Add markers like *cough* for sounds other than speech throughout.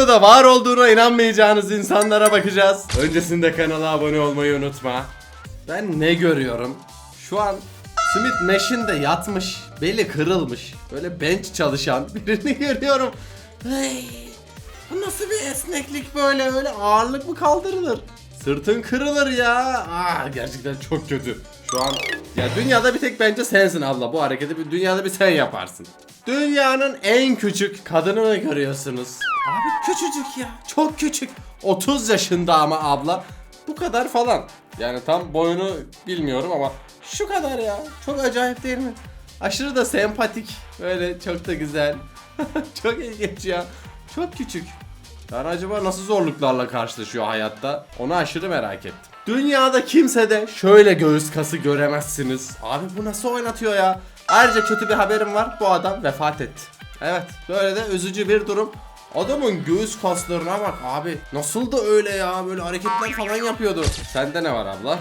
videoda var olduğuna inanmayacağınız insanlara bakacağız. Öncesinde kanala abone olmayı unutma. Ben ne görüyorum? Şu an Smith Machine'de yatmış, beli kırılmış, böyle bench çalışan *laughs* birini görüyorum. Hey, bu nasıl bir esneklik böyle? Öyle ağırlık mı kaldırılır? Sırtın kırılır ya. Aa, gerçekten çok kötü. Şu an ya dünyada bir tek bence sensin abla. Bu hareketi bir dünyada bir sen yaparsın. Dünyanın en küçük kadınını görüyorsunuz. Abi küçücük ya. Çok küçük. 30 yaşında ama abla. Bu kadar falan. Yani tam boyunu bilmiyorum ama şu kadar ya. Çok acayip değil mi? Aşırı da sempatik. Böyle çok da güzel. *laughs* çok ilginç ya. Çok küçük. Yani acaba nasıl zorluklarla karşılaşıyor hayatta? Onu aşırı merak ettim. Dünyada kimse de şöyle göğüs kası göremezsiniz. Abi bu nasıl oynatıyor ya? Ayrıca kötü bir haberim var. Bu adam vefat etti. Evet böyle de üzücü bir durum. Adamın göğüs kaslarına bak abi. Nasıl da öyle ya? Böyle hareketler falan yapıyordu. Sende ne var abla?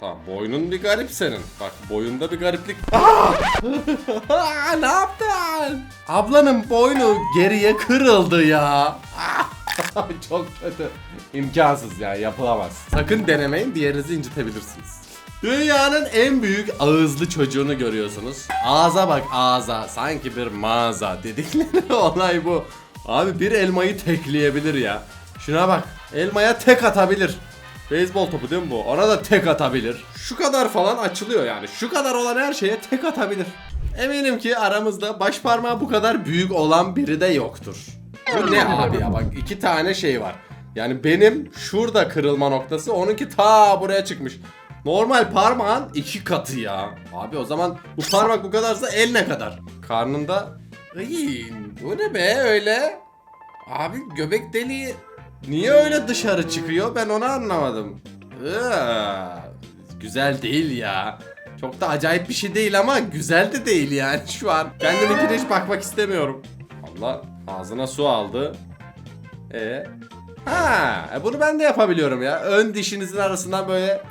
Tamam boynun bir garip senin. Bak boyunda bir gariplik. Aa, *laughs* ne yaptın? Ablanın boynu geriye kırıldı ya. Çok kötü. İmkansız ya yapılamaz. Sakın denemeyin bir incitebilirsiniz. Dünyanın en büyük ağızlı çocuğunu görüyorsunuz. Ağza bak ağza. Sanki bir mağaza dedikleri *laughs* olay bu. Abi bir elmayı tekleyebilir ya. Şuna bak. Elmaya tek atabilir. Beyzbol topu değil mi bu? Ona da tek atabilir. Şu kadar falan açılıyor yani. Şu kadar olan her şeye tek atabilir. Eminim ki aramızda baş parmağı bu kadar büyük olan biri de yoktur. Bu ne abi ya bak iki tane şey var. Yani benim şurada kırılma noktası onunki ta buraya çıkmış. Normal parmağın iki katı ya. Abi o zaman bu parmak bu kadarsa el ne kadar? Karnında... Iy, bu ne be öyle? Abi göbek deliği niye öyle dışarı çıkıyor ben onu anlamadım. Iıı, güzel değil ya. Çok da acayip bir şey değil ama güzel de değil yani şu an. Kendiminkine hiç bakmak istemiyorum. Allah ağzına su aldı. E Ha, e bunu ben de yapabiliyorum ya. Ön dişinizin arasından böyle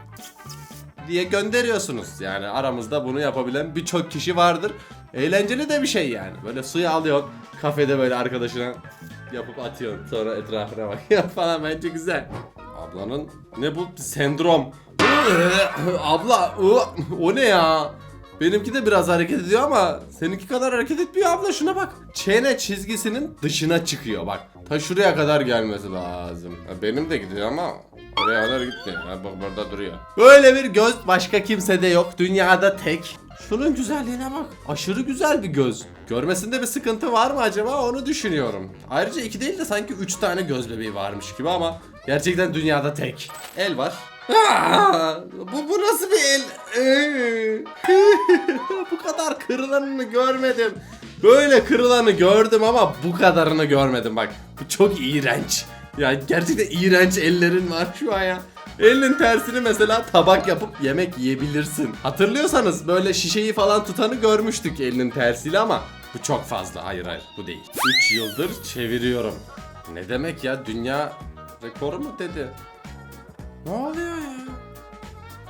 diye gönderiyorsunuz. Yani aramızda bunu yapabilen birçok kişi vardır. Eğlenceli de bir şey yani. Böyle suyu alıyorsun, kafede böyle arkadaşına yapıp atıyorsun. Sonra etrafına bakıyor *laughs* falan bence güzel. Ablanın ne bu sendrom? *laughs* Abla o ne ya? Benimki de biraz hareket ediyor ama seninki kadar hareket etmiyor abla şuna bak. Çene çizgisinin dışına çıkıyor bak. Ta şuraya kadar gelmesi lazım. Ha, Benim de gidiyor ama oraya kadar gitmiyor. Ha, bak burada duruyor. Böyle bir göz başka kimsede yok. Dünyada tek. Şunun güzelliğine bak. Aşırı güzel bir göz. Görmesinde bir sıkıntı var mı acaba onu düşünüyorum. Ayrıca iki değil de sanki üç tane göz bebeği varmış gibi ama gerçekten dünyada tek. El var. Bu, bu nasıl bir el? Ee, *laughs* bu kadar kırılanını görmedim. Böyle kırılanı gördüm ama bu kadarını görmedim bak. Bu çok iğrenç. Ya gerçekten iğrenç ellerin var şu an ya. Elinin tersini mesela tabak yapıp yemek yiyebilirsin. Hatırlıyorsanız böyle şişeyi falan tutanı görmüştük elinin tersiyle ama bu çok fazla. Hayır hayır bu değil. 3 yıldır çeviriyorum. Ne demek ya dünya rekoru mu dedi? Ne oluyor ya?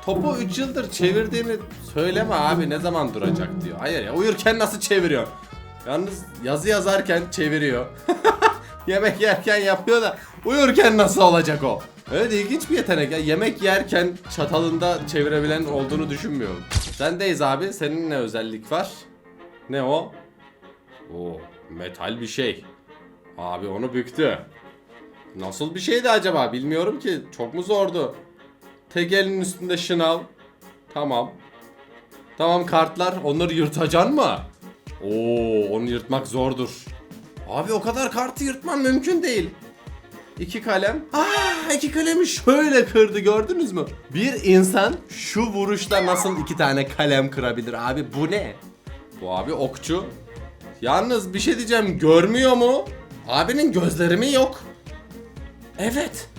Topu 3 yıldır çevirdiğini söyleme abi ne zaman duracak diyor. Hayır ya uyurken nasıl çeviriyor? Yalnız yazı yazarken çeviriyor. *laughs* Yemek yerken yapıyor da uyurken nasıl olacak o? Evet ilginç bir yetenek ya. Yemek yerken çatalında çevirebilen olduğunu düşünmüyorum. Sendeyiz abi. Senin ne özellik var? Ne o? O metal bir şey. Abi onu büktü. Nasıl bir şeydi acaba? Bilmiyorum ki. Çok mu zordu? Tek elin üstünde şınav. Tamam. Tamam kartlar. Onları yırtacaksın mı? Oo, onu yırtmak zordur. Abi o kadar kartı yırtman mümkün değil. İki kalem. Aa, iki kalemi şöyle kırdı gördünüz mü? Bir insan şu vuruşta nasıl iki tane kalem kırabilir abi bu ne? Bu abi okçu. Yalnız bir şey diyeceğim görmüyor mu? Abinin gözleri mi yok? Evet.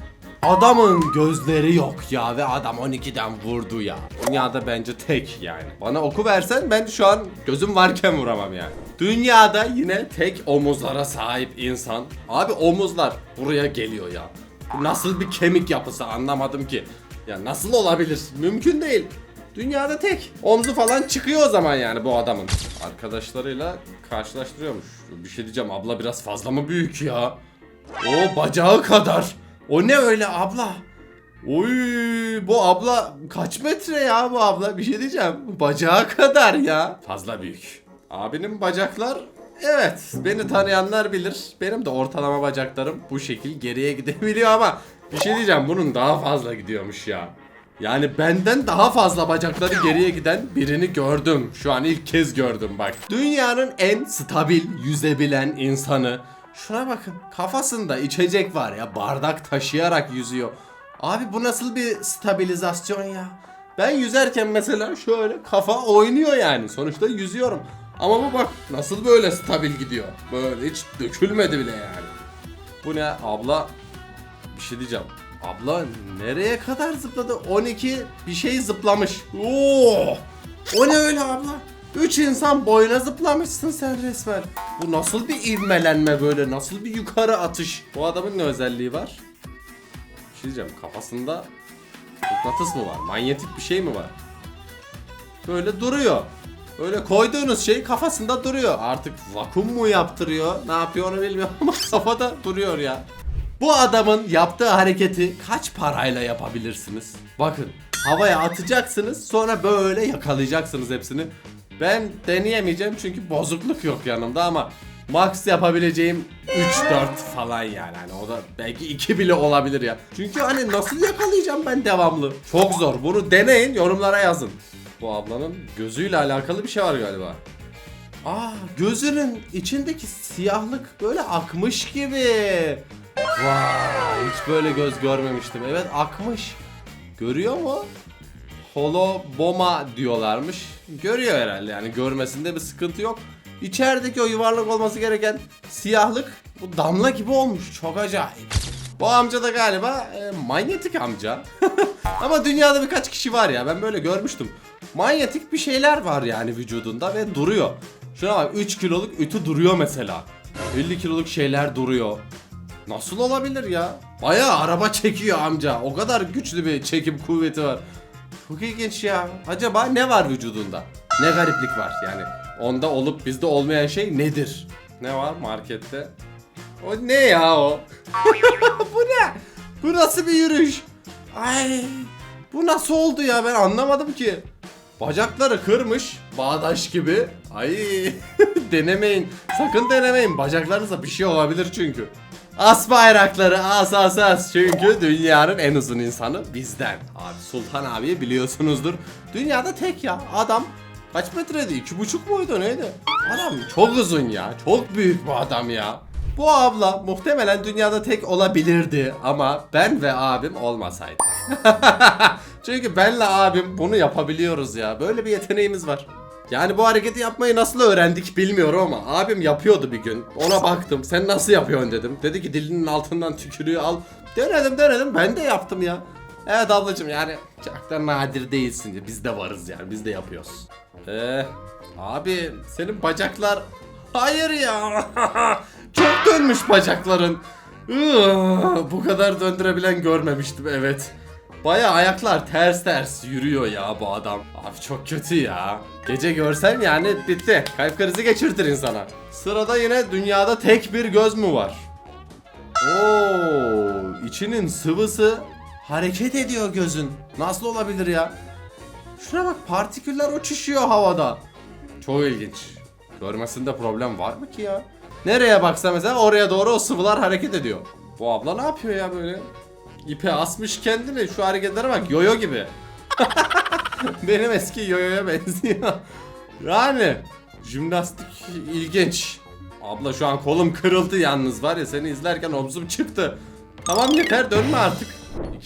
Adamın gözleri yok ya ve adam 12'den vurdu ya. Dünyada bence tek yani. Bana oku versen ben şu an gözüm varken vuramam yani. Dünyada yine tek omuzlara sahip insan. Abi omuzlar buraya geliyor ya. Bu nasıl bir kemik yapısı anlamadım ki. Ya nasıl olabilir? Mümkün değil. Dünyada tek. Omzu falan çıkıyor o zaman yani bu adamın. Arkadaşlarıyla karşılaştırıyormuş. Bir şey diyeceğim abla biraz fazla mı büyük ya? O bacağı kadar. O ne öyle abla? Oy bu abla kaç metre ya bu abla? Bir şey diyeceğim. Bacağı kadar ya. Fazla büyük. Abinin bacaklar evet beni tanıyanlar bilir. Benim de ortalama bacaklarım bu şekil geriye gidebiliyor ama bir şey diyeceğim bunun daha fazla gidiyormuş ya. Yani benden daha fazla bacakları geriye giden birini gördüm. Şu an ilk kez gördüm bak. Dünyanın en stabil yüzebilen insanı. Şuna bakın kafasında içecek var ya bardak taşıyarak yüzüyor. Abi bu nasıl bir stabilizasyon ya? Ben yüzerken mesela şöyle kafa oynuyor yani. Sonuçta yüzüyorum. Ama bu bak nasıl böyle stabil gidiyor. Böyle hiç dökülmedi bile yani. Bu ne abla? Bir şey diyeceğim. Abla nereye kadar zıpladı? 12 bir şey zıplamış. Oo! O ne öyle abla? 3 insan boyuna zıplamışsın sen resmen. Bu nasıl bir ivmelenme böyle? Nasıl bir yukarı atış? Bu adamın ne özelliği var? Bir şey diyeceğim. Kafasında mıknatıs mı var? Manyetik bir şey mi var? Böyle duruyor. Öyle koyduğunuz şey kafasında duruyor. Artık vakum mu yaptırıyor? Ne yapıyor onu bilmiyorum ama *laughs* kafada duruyor ya. Bu adamın yaptığı hareketi kaç parayla yapabilirsiniz? Bakın havaya atacaksınız sonra böyle yakalayacaksınız hepsini. Ben deneyemeyeceğim çünkü bozukluk yok yanımda ama max yapabileceğim 3-4 falan yani. Hani o da belki 2 bile olabilir ya. Çünkü hani nasıl yakalayacağım ben devamlı? Çok zor. Bunu deneyin yorumlara yazın. Bu ablanın gözüyle alakalı bir şey var galiba. Aa gözünün içindeki siyahlık böyle akmış gibi. Vay hiç böyle göz görmemiştim. Evet akmış. Görüyor mu? Holoboma diyorlarmış. Görüyor herhalde yani görmesinde bir sıkıntı yok. İçerideki o yuvarlak olması gereken siyahlık bu damla gibi olmuş. Çok acayip. Bu amca da galiba e, manyetik amca. *laughs* Ama dünyada birkaç kişi var ya ben böyle görmüştüm. Manyetik bir şeyler var yani vücudunda ve duruyor. Şuna bak 3 kiloluk ütü duruyor mesela. 50 kiloluk şeyler duruyor. Nasıl olabilir ya? Bayağı araba çekiyor amca. O kadar güçlü bir çekim kuvveti var. Çok ilginç ya. Acaba ne var vücudunda? Ne gariplik var yani? Onda olup bizde olmayan şey nedir? Ne var markette? O ne ya o? *laughs* bu ne? Bu nasıl bir yürüyüş? Ay, bu nasıl oldu ya ben anlamadım ki. Bacakları kırmış bağdaş gibi. Ay *laughs* denemeyin. Sakın denemeyin. Bacaklarınızda bir şey olabilir çünkü. As bayrakları as as as çünkü dünyanın en uzun insanı bizden. Abi Sultan abiyi biliyorsunuzdur. Dünyada tek ya adam kaç metreydi? İki buçuk muydu neydi? Adam çok uzun ya. Çok büyük bu adam ya. Bu abla muhtemelen dünyada tek olabilirdi ama ben ve abim olmasaydı. *laughs* Çünkü benle abim bunu yapabiliyoruz ya. Böyle bir yeteneğimiz var. Yani bu hareketi yapmayı nasıl öğrendik bilmiyorum ama abim yapıyordu bir gün. Ona baktım. Sen nasıl yapıyorsun dedim. Dedi ki dilinin altından tükürüğü al. Denedim denedim. Ben de yaptım ya. Evet ablacım yani çok da nadir değilsin. Biz de varız yani. Biz de yapıyoruz. Eee abi senin bacaklar Hayır ya. *laughs* Çok dönmüş bacakların. Bu kadar döndürebilen görmemiştim evet. Baya ayaklar ters ters yürüyor ya bu adam. Abi çok kötü ya. Gece görsen yani bitti. Kalp krizi geçirtir insana. Sırada yine dünyada tek bir göz mü var? Oo, içinin sıvısı hareket ediyor gözün. Nasıl olabilir ya? Şuna bak partiküller uçuşuyor havada. Çok ilginç. Görmesinde problem var mı ki ya? Nereye baksa mesela oraya doğru o sıvılar hareket ediyor. Bu abla ne yapıyor ya böyle? İpe asmış kendini. Şu hareketlere bak yoyo gibi. *laughs* Benim eski yoyoya benziyor. Yani jimnastik ilginç. Abla şu an kolum kırıldı yalnız var ya seni izlerken omzum çıktı. Tamam yeter dönme artık.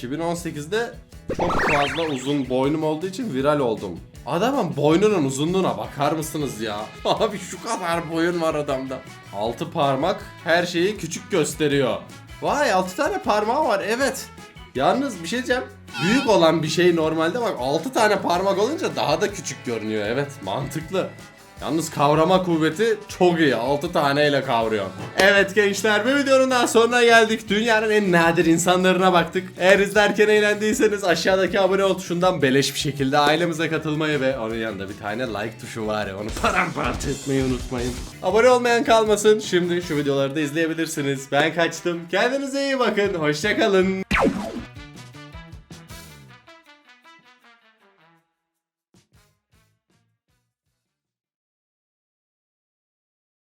2018'de çok fazla uzun boynum olduğu için viral oldum. Adamın boynunun uzunluğuna bakar mısınız ya? *laughs* Abi şu kadar boyun var adamda. 6 parmak her şeyi küçük gösteriyor. Vay 6 tane parmağı var evet. Yalnız bir şey diyeceğim. Büyük olan bir şey normalde bak 6 tane parmak olunca daha da küçük görünüyor. Evet mantıklı. Yalnız kavrama kuvveti çok iyi. 6 taneyle kavruyor. Evet gençler bir videonun daha sonuna geldik. Dünyanın en nadir insanlarına baktık. Eğer izlerken eğlendiyseniz aşağıdaki abone ol tuşundan beleş bir şekilde ailemize katılmayı ve onun yanında bir tane like tuşu var ya onu paramparça etmeyi unutmayın. Abone olmayan kalmasın. Şimdi şu videoları da izleyebilirsiniz. Ben kaçtım. Kendinize iyi bakın. Hoşçakalın.